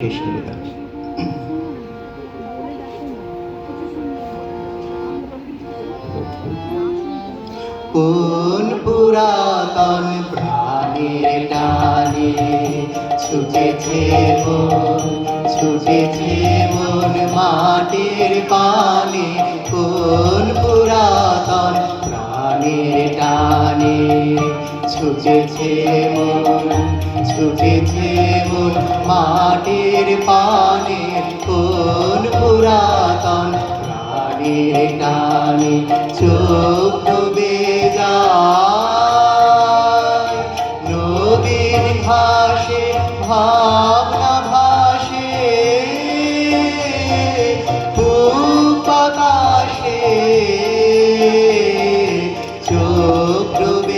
শেষ করে দাও কোন পুরাতন প্রাণের টানে ছুটেছে মন ছুটেছে মন মাটির পানে? কোন পুরাতন প্রাণের টানে ছুটেছে মন, ছুটেছে মাটির পানে কোন পুরাতন প্রাণের টানে চোখ ডুবে যায়। নবীন ভাসে, ভাবনা ভাসে বাতাসে চোখ ডুবে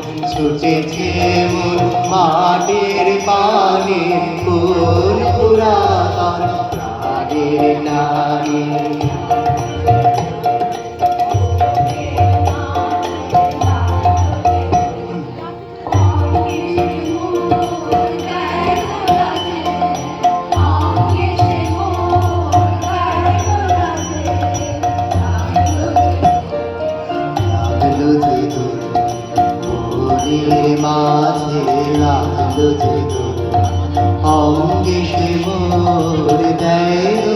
ছুটেছে মন মাটির পানি ফুল পুরাতন প্রাণের গানে মাঝে লাগল যে অঙ্গে সে মোর দেয়।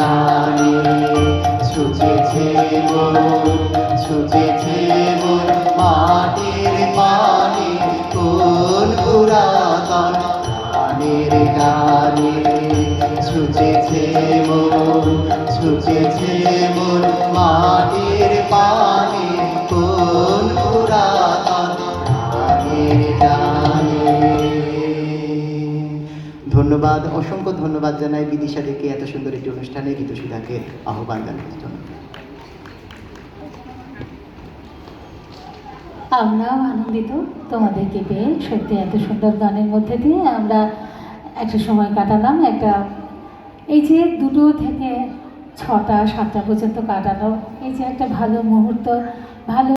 গানে ছুটেছে মন ছুটেছে মন মাটির পানে কোন পুরাতন প্রাণের গানে। ছুটেছে মন ছুটেছে মন মাটির ধন্যবাদ, অসংখ্য ধন্যবাদ জানাই বিদিশা থেকে এত সুন্দর একটি অনুষ্ঠানে গীতসুধাকে আহ্বান জানানোর জন্য। আমরাও আনন্দিত, তোমাদেরকে পেয়ে সত্যি এত সুন্দর গানের মধ্যে দিয়ে আমরা একটা সময় কাটালাম, একটা এই যে দুটো থেকে ছটা, সাতটা পর্যন্ত কাটানো, এই যে একটা ভালো মুহূর্ত, ভালো